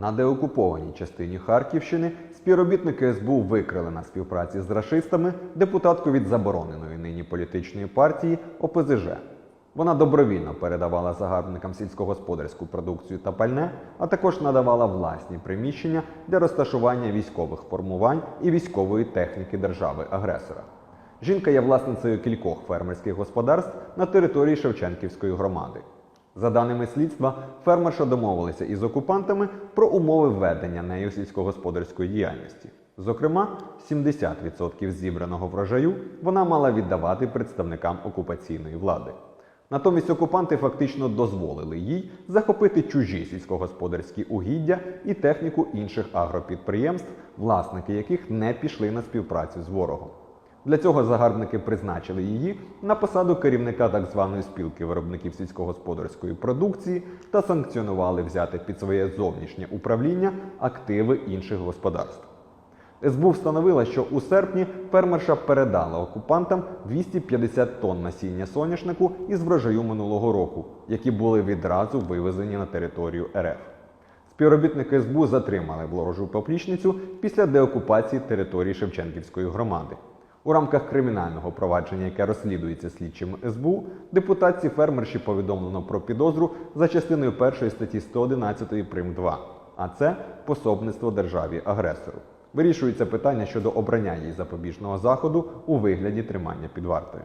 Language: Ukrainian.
На деокупованій частині Харківщини співробітники СБУ викрили на співпраці з рашистами депутатку від забороненої нині політичної партії ОПЗЖ. Вона добровільно передавала загарбникам сільськогосподарську продукцію та пальне, а також надавала власні приміщення для розташування військових формувань і військової техніки держави-агресора. Жінка є власницею кількох фермерських господарств на території Шевченківської громади. За даними слідства, фермерша домовилися із окупантами про умови ведення нею сільськогосподарської діяльності. Зокрема, 70% зібраного врожаю вона мала віддавати представникам окупаційної влади. Натомість окупанти фактично дозволили їй захопити чужі сільськогосподарські угіддя і техніку інших агропідприємств, власники яких не пішли на співпрацю з ворогом. Для цього загарбники призначили її на посаду керівника так званої спілки виробників сільськогосподарської продукції та санкціонували взяти під своє зовнішнє управління активи інших господарств. СБУ встановила, що у серпні фермерша передала окупантам 250 тонн насіння соняшнику із врожаю минулого року, які були відразу вивезені на територію РФ. Співробітники СБУ затримали ворожу поплічницю після деокупації території Шевченківської громади. У рамках кримінального провадження, яке розслідується слідчим СБУ, депутатці фермерші повідомлено про підозру за частиною 1 статті 111 прим. 2, а це пособництво державі агресору. Вирішується питання щодо обрання їй запобіжного заходу у вигляді тримання під вартою.